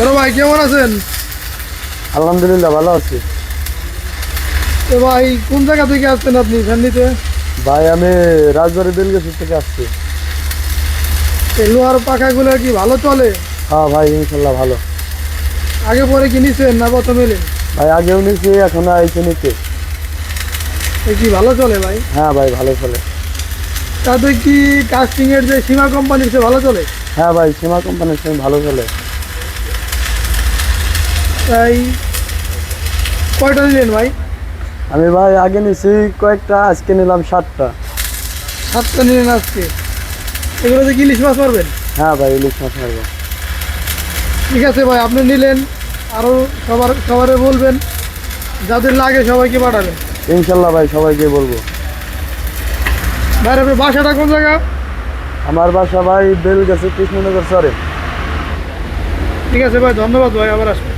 বড় ভাই কেমন আছেন? আলহামদুলিল্লাহ ভালো আছি। তো ভাই কোন জায়গা থেকে আসছেন আপনি ফ্যামিলিতে? ভাই আমি রাজবাড়ি বেলগেছি থেকে আসছি। লোহার পাখাগুলো কি ভালো চলে? হ্যাঁ ভাই ইনশাল্লাহ ভালো। আগে পরে কি নিছেন না প্রথম? এলে ভাই আগেও নিছি এখনও আইছে নিতে। কি ভালো চলে ভাই? হ্যাঁ ভাই ভালো চলে। তাতে কি কাস্টিং এর যে সীমা কোম্পানির সে ভালো চলে? হ্যাঁ ভাই সীমা কোম্পানির সঙ্গে ভালো চলে। তাই কয়টা নিলেন ভাই? আমি ভাই আগে নিছি কয়েকটা আজকে নিলাম সাতটা। সাতটা নিলেন আজকে। এগুলোতে কি ইলিশ মাছ পারবেন হ্যাঁ ভাই ইলিশ মাছ মারবো। ঠিক আছে ভাই আপনি নিলেন আরও সবার সবারে বলবেন যাদের লাগে সবাইকে পাঠাবেন। ইনশাল্লাহ ভাই সবাইকে বলব। ভাই আপনার বাসাটা কোন জায়গা? আমার বাসা ভাই বেলগেছে কৃষ্ণনগর সরে ঠিক আছে ভাই ধন্যবাদ ভাই আবার আসবেন।